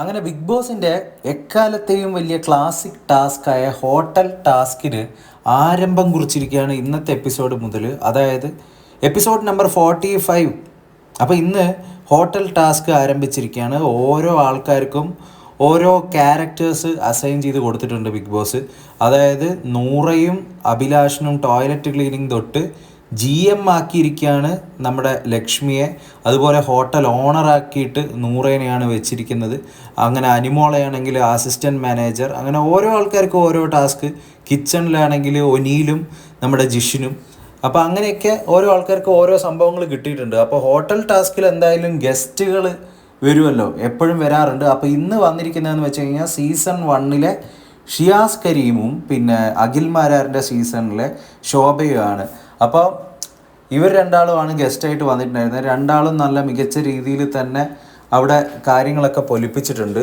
അങ്ങനെ ബിഗ് ബോസിന്റെ എക്കാലത്തെയും വലിയ ക്ലാസിക് ടാസ്ക്കായ ഹോട്ടൽ ടാസ്കിന് ആരംഭം കുറിച്ചിരിക്കുകയാണ് ഇന്നത്തെ എപ്പിസോഡ് മുതൽ. അതായത് എപ്പിസോഡ് നമ്പർ ഫോർട്ടി ഫൈവ് അപ്പോൾ ഇന്ന് ഹോട്ടൽ ടാസ്ക് ആരംഭിച്ചിരിക്കുകയാണ്. ഓരോ ആൾക്കാർക്കും ഓരോ ക്യാരക്ടേഴ്സ് അസൈൻ ചെയ്ത് കൊടുത്തിട്ടുണ്ട് ബിഗ് ബോസ് അതായത് നൂറയും അഭിലാഷനും ടോയ്ലറ്റ് ക്ലീനിങ് തൊട്ട് ജി എം ആക്കിയിരിക്കുകയാണ് നമ്മുടെ ലക്ഷ്മിയെ. അതുപോലെ ഹോട്ടൽ ഓണറാക്കിയിട്ട് നൂറേനെയാണ് വെച്ചിരിക്കുന്നത്. അങ്ങനെ അനിമോളയാണെങ്കിൽ അസിസ്റ്റന്റ് മാനേജർ അങ്ങനെ ഓരോ ആൾക്കാർക്കും ഓരോ ടാസ്ക് കിച്ചണിലാണെങ്കിൽ ഒനിയിലും നമ്മുടെ ജിഷിനും. അപ്പോൾ അങ്ങനെയൊക്കെ ഓരോ ആൾക്കാർക്ക് ഓരോ സംഭവങ്ങൾ കിട്ടിയിട്ടുണ്ട്. അപ്പോൾ ഹോട്ടൽ ടാസ്കിൽ എന്തായാലും ഗസ്റ്റുകൾ വരുമല്ലോ. എപ്പോഴും വരാറുണ്ട്. അപ്പോൾ ഇന്ന് വന്നിരിക്കുന്നതെന്ന് വെച്ച് കഴിഞ്ഞാൽ സീസൺ വണ്ണിലെ ഷിയാസ് കരീമും പിന്നെ അഖിൽ മാരാറിന്റെ സീസണിലെ ശോഭയുമാണ്. അപ്പോൾ ഇവർ രണ്ടാളുമാണ് ഗസ്റ്റായിട്ട് വന്നിട്ടുണ്ടായിരുന്നത്. രണ്ടാളും നല്ല മികച്ച രീതിയിൽ തന്നെ അവിടെ കാര്യങ്ങളൊക്കെ പൊലിപ്പിച്ചിട്ടുണ്ട്.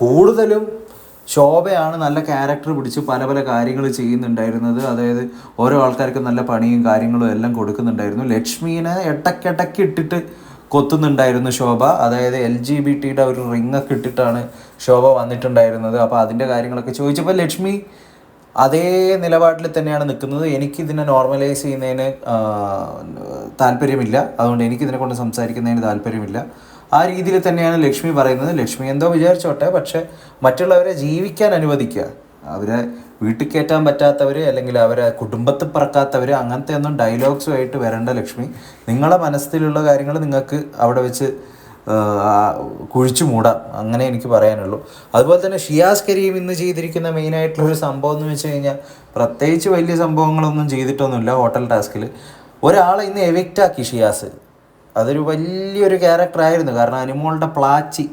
കൂടുതലും ശോഭയാണ് നല്ല ക്യാരക്ടർ പിടിച്ച് പല പല കാര്യങ്ങൾ ചെയ്യുന്നുണ്ടായിരുന്നത്. അതായത് ഓരോ ആൾക്കാർക്കും നല്ല പണിയും കാര്യങ്ങളും എല്ലാം കൊടുക്കുന്നുണ്ടായിരുന്നു. ലക്ഷ്മീനെ ഇടയ്ക്കിടയ്ക്ക് ഇട്ടിട്ട് കൊത്തുന്നുണ്ടായിരുന്നു ശോഭ. അതായത് എൽ ജി ബി ടിയുടെ ഒരു റിങ്ങൊക്കെ ഇട്ടിട്ടാണ് ശോഭ വന്നിട്ടുണ്ടായിരുന്നത്. അപ്പോൾ അതിന്റെ കാര്യങ്ങളൊക്കെ ചോദിച്ചപ്പോൾ ലക്ഷ്മി അതേ നിലപാടിൽ തന്നെയാണ് നിൽക്കുന്നത്. എനിക്കിതിനെ നോർമലൈസ് ചെയ്യുന്നതിന് താല്പര്യമില്ല. അതുകൊണ്ട് എനിക്കിതിനെ കൊണ്ട് സംസാരിക്കുന്നതിന് താല്പര്യമില്ല. ആ രീതിയിൽ തന്നെയാണ് ലക്ഷ്മി പറയുന്നത്. ലക്ഷ്മി എന്തോ വിചാരിച്ചോട്ടെ പക്ഷേ മറ്റുള്ളവരെ ജീവിക്കാൻ അനുവദിക്കുക. അവരെ വീട്ടിൽ കയറ്റാൻ പറ്റാത്തവർ അല്ലെങ്കിൽ അവരെ കുടുംബത്തിൽ പറക്കാത്തവർ അങ്ങനത്തെ ഒന്നും ഡയലോഗ്സുമായിട്ട് വരേണ്ട ലക്ഷ്മി. നിങ്ങളെ മനസ്സിലുള്ള കാര്യങ്ങൾ നിങ്ങൾക്ക് അവിടെ വെച്ച് കുഴിച്ചു മൂടാം. അങ്ങനെ എനിക്ക് പറയാനുള്ളൂ. അതുപോലെ തന്നെ ഷിയാസ് കരീം ഇന്ന് ചെയ്തിരിക്കുന്ന മെയിനായിട്ടുള്ളൊരു സംഭവം എന്ന് വെച്ച് കഴിഞ്ഞാൽ പ്രത്യേകിച്ച് വലിയ സംഭവങ്ങളൊന്നും ചെയ്തിട്ടൊന്നുമില്ല ഹോട്ടൽ ടാസ്കിൽ ഒരാളെ ഇന്ന് എവിക്റ്റാക്കി ഷിയാസ്. അതൊരു വലിയൊരു ക്യാരക്ടറായിരുന്നു കാരണം അനിമോളുടെ പ്ലാച്ചി.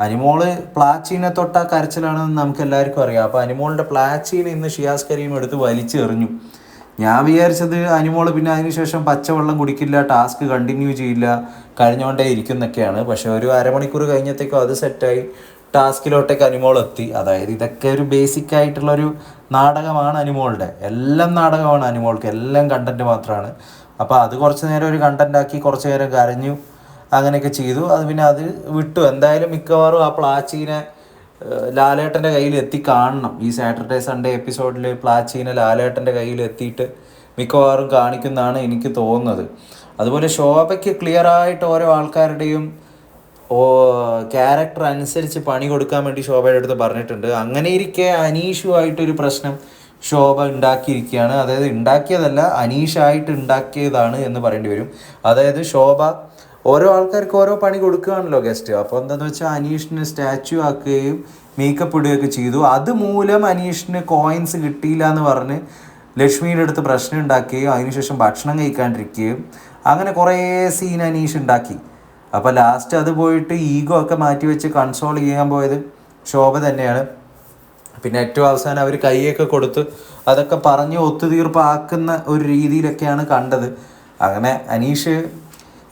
അനിമോൾ പ്ലാച്ചീനെ തൊട്ട കരച്ചിലാണെന്ന് നമുക്ക് എല്ലാവർക്കും അറിയാം. അപ്പോൾ അനിമോളുടെ പ്ലാച്ചീനെ ഇന്ന് ഷിയാസ് കരീം എടുത്ത് വലിച്ചെറിഞ്ഞു. ഞാൻ വിചാരിച്ചത് അനുമോൾ പിന്നെ അതിനുശേഷം പച്ചവെള്ളം കുടിക്കില്ല ടാസ്ക് കണ്ടിന്യൂ ചെയ്യില്ല കഴിഞ്ഞുകൊണ്ടേ ഇരിക്കുന്നൊക്കെയാണ്. പക്ഷെ ഒരു അരമണിക്കൂർ കഴിഞ്ഞത്തേക്കും അത് സെറ്റായി. ടാസ്കിലോട്ടേക്ക് അനുമോൾ എത്തി. അതായത് ഇതൊക്കെ ഒരു ബേസിക് ആയിട്ടുള്ള ഒരു നാടകമാണ് അനുമോളുടെ. എല്ലാം നാടകമാണ് അനുമോൾക്ക്. എല്ലാം കണ്ടന്റ് മാത്രമാണ് അപ്പോൾ അത് കുറച്ച് നേരം ഒരു കണ്ടന്റ് ആക്കി കുറച്ച് നേരം കരഞ്ഞു അങ്ങനെയൊക്കെ ചെയ്തു. അത് പിന്നെ അത് വിട്ടു. എന്തായാലും മിക്കവാറും ആ പ്ലാച്ചീനെ ലാലേട്ടന്റെ കയ്യിൽ എത്തി കാണണം. ഈ സാറ്റർഡേ സൺഡേ എപ്പിസോഡിൽ പ്ലാച്ചീനെ ലാലേട്ടന്റെ കയ്യിൽ എത്തിയിട്ട് മിക്കവാറും കാണിക്കുന്നതാണ് എനിക്ക് തോന്നുന്നത്. അതുപോലെ ശോഭയ്ക്ക് ക്ലിയർ ആയിട്ട് ഓരോ ആൾക്കാരുടെയും ഓ ക്യാരക്ടർ അനുസരിച്ച് പണി കൊടുക്കാൻ വേണ്ടി ശോഭയുടെ അടുത്ത് പറഞ്ഞിട്ടുണ്ട്. അങ്ങനെ ഇരിക്കെ അനീഷുമായിട്ടൊരു പ്രശ്നം ശോഭ ഉണ്ടാക്കിയിരിക്കുകയാണ്. അതായത് ഉണ്ടാക്കിയതല്ല അനീഷായിട്ട് ഉണ്ടാക്കിയതാണ് എന്ന് പറയേണ്ടി വരും. അതായത് ശോഭ ഓരോ ആൾക്കാർക്ക് ഓരോ പണി കൊടുക്കുകയാണല്ലോ ഗസ്റ്റ് അപ്പോൾ എന്താന്ന് വെച്ചാൽ അനീഷിന് സ്റ്റാച്ചു ആക്കുകയും മേക്കപ്പ് ഇടുകയൊക്കെ ചെയ്തു. അതുമൂലം അനീഷിന് കോയിൻസ് കിട്ടിയില്ല എന്ന് പറഞ്ഞ് ലക്ഷ്മിയുടെ അടുത്ത് പ്രശ്നം ഉണ്ടാക്കുകയും അതിനുശേഷം ഭക്ഷണം കഴിക്കാണ്ടിരിക്കുകയും അങ്ങനെ കുറേ സീൻ അനീഷ് ഉണ്ടാക്കി. അപ്പോൾ ലാസ്റ്റ് അത് പോയിട്ട് ഈഗോ ഒക്കെ മാറ്റി വെച്ച് കൺസോൾ ചെയ്യാൻ പോയത് ശോഭ തന്നെയാണ്. പിന്നെ ഏറ്റവും അവസാനം അവർ കൈയൊക്കെ കൊടുത്ത് അതൊക്കെ പറഞ്ഞ് ഒത്തുതീർപ്പാക്കുന്ന ഒരു രീതിയിലൊക്കെയാണ് കണ്ടത്. അങ്ങനെ അനീഷ്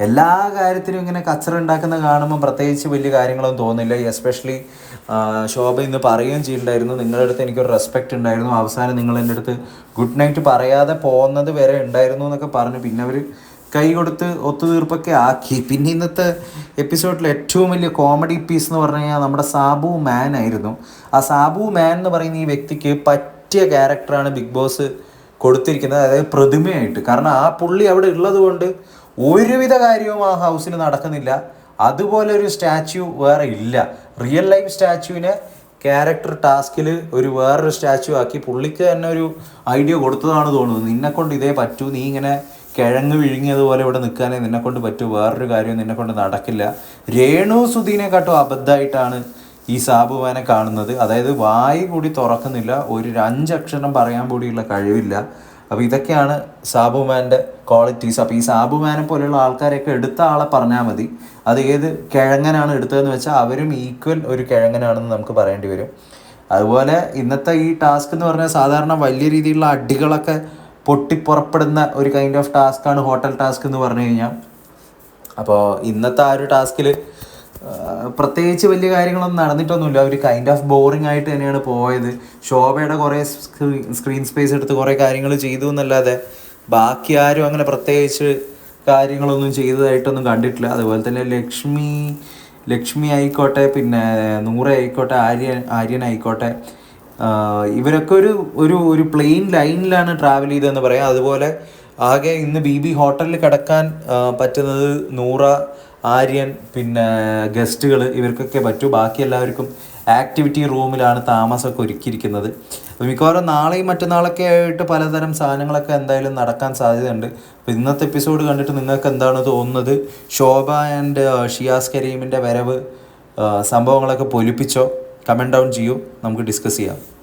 എല്ലാ കാര്യത്തിനും ഇങ്ങനെ കച്ചറ ഉണ്ടാക്കുന്ന കാണുമ്പോൾ പ്രത്യേകിച്ച് വലിയ കാര്യങ്ങളൊന്നും തോന്നില്ല എസ്പെഷ്യലി ശോഭ ഇന്ന് പറയുകയും ചെയ്തിട്ടുണ്ടായിരുന്നു. നിങ്ങളുടെ അടുത്ത് എനിക്കൊരു റെസ്പെക്റ്റ് ഉണ്ടായിരുന്നു. അവസാനം നിങ്ങൾ എന്റെ അടുത്ത് ഗുഡ് നൈറ്റ് പറയാതെ പോകുന്നത് വരെ ഉണ്ടായിരുന്നു എന്നൊക്കെ പറഞ്ഞു. പിന്നെ അവർ കൈ കൊടുത്ത് ഒത്തുതീർപ്പൊക്കെ ആക്കി. പിന്നെ ഇന്നത്തെ എപ്പിസോഡിൽ ഏറ്റവും വലിയ കോമഡി പീസ് എന്ന് പറഞ്ഞു കഴിഞ്ഞാൽ നമ്മുടെ സാബു മാൻ ആയിരുന്നു. ആ സാബു മാൻ എന്ന് പറയുന്ന ഈ വ്യക്തിക്ക് പറ്റിയ ക്യാരക്ടറാണ് ബിഗ് ബോസ് കൊടുത്തിരിക്കുന്നത്. അതായത് പ്രതിമയായിട്ട്. കാരണം ആ പുള്ളി അവിടെ ഉള്ളത് കൊണ്ട് ഒരുവിധ കാര്യവും ആ ഹൗസിൽ നടക്കുന്നില്ല. അതുപോലെ ഒരു സ്റ്റാച്യു വേറെ ഇല്ല. റിയൽ ലൈഫ് സ്റ്റാച്യുവിനെ ക്യാരക്ടർ ടാസ്കിൽ ഒരു വേറൊരു സ്റ്റാച്യു ആക്കി പുള്ളിക്ക് തന്നെ ഒരു ഐഡിയ കൊടുത്തതാണ് തോന്നുന്നത്. നിന്നെക്കൊണ്ട് ഇതേ പറ്റൂ. നീ ഇങ്ങനെ കിഴങ്ങ് വിഴുങ്ങിയതുപോലെ ഇവിടെ നിൽക്കാനേ നിന്നെക്കൊണ്ട് പറ്റൂ. വേറൊരു കാര്യവും നിന്നെക്കൊണ്ട് നടക്കില്ല. രേണു സുധീനെക്കാട്ടും അബദ്ധമായിട്ടാണ് ഈ സാബുവാനെ കാണുന്നത്. അതായത് വായി കൂടി തുറക്കുന്നില്ല. ഒരു അഞ്ചക്ഷരം പറയാൻ കൂടിയുള്ള കഴിവില്ല. അപ്പോൾ ഇതൊക്കെയാണ് സാബുമാന്റെ ക്വാളിറ്റീസ് അപ്പോൾ ഈ സാബുമാനെ പോലെയുള്ള ആൾക്കാരെയൊക്കെ എടുത്ത ആളെ പറഞ്ഞാൽ മതി. അത് ഏത് കിഴങ്ങനാണ് എടുത്തതെന്ന് വെച്ചാൽ അവരും ഈക്വൽ ഒരു കിഴങ്ങനാണെന്ന് നമുക്ക് പറയേണ്ടി വരും. അതുപോലെ ഇന്നത്തെ ഈ ടാസ്ക് എന്ന് പറഞ്ഞാൽ സാധാരണ വലിയ രീതിയിലുള്ള അടികളൊക്കെ പൊട്ടിപ്പുറപ്പെടുന്ന ഒരു കൈൻഡ് ഓഫ് ടാസ്ക്കാണ് ഹോട്ടൽ ടാസ്ക് എന്ന് പറഞ്ഞു കഴിഞ്ഞാൽ അപ്പോൾ ഇന്നത്തെ ആ ഒരു ടാസ്കിൽ പ്രത്യേകിച്ച് വലിയ കാര്യങ്ങളൊന്നും നടന്നിട്ടൊന്നുമില്ല. അവർ കൈൻഡ് ഓഫ് ബോറിംഗ് ആയിട്ട് തന്നെയാണ് പോയത്. ശോഭയുടെ കുറേ സ്ക്രീൻ സ്പേസ് എടുത്ത് കുറേ കാര്യങ്ങൾ ചെയ്തു എന്നല്ലാതെ ബാക്കി ആരും അങ്ങനെ പ്രത്യേകിച്ച് കാര്യങ്ങളൊന്നും ചെയ്തതായിട്ടൊന്നും കണ്ടിട്ടില്ല. അതുപോലെ തന്നെ ലക്ഷ്മി ലക്ഷ്മി ആയിക്കോട്ടെ പിന്നെ നൂറ ആയിക്കോട്ടെ ആര്യൻ ആര്യൻ ആയിക്കോട്ടെ ഇവരൊക്കെ ഒരു ഒരു ഒരു പ്ലെയിൻ ലൈനിലാണ് ട്രാവൽ ചെയ്തതെന്ന് പറയാം. അതുപോലെ ആകെ ഇന്ന് ബി ബി ഹോട്ടലിൽ കിടക്കാൻ പറ്റുന്നത് നൂറ ആര്യൻ പിന്നെ ഗസ്റ്റുകൾ ഇവർക്കൊക്കെ പറ്റൂ. ബാക്കി എല്ലാവർക്കും ആക്ടിവിറ്റി റൂമിലാണ് താമസമൊക്കെ ഒരുക്കിയിരിക്കുന്നത്. അപ്പോൾ മിക്കവാറും നാളെയും മറ്റന്നാളൊക്കെ ആയിട്ട് പലതരം സാധനങ്ങളൊക്കെ എന്തായാലും നടക്കാൻ സാധ്യതയുണ്ട്. അപ്പോൾ ഇന്നത്തെ എപ്പിസോഡ് കണ്ടിട്ട് നിങ്ങൾക്ക് എന്താണ് തോന്നുന്നത്? ശോഭ ആൻഡ് ഷിയാസ് കരീമിന്റെ വരവ് സംഭവങ്ങളൊക്കെ പൊലിപ്പിച്ചോ? കമന്റ് ഡൗൺ ചെയ്യൂ. നമുക്ക് ഡിസ്കസ് ചെയ്യാം.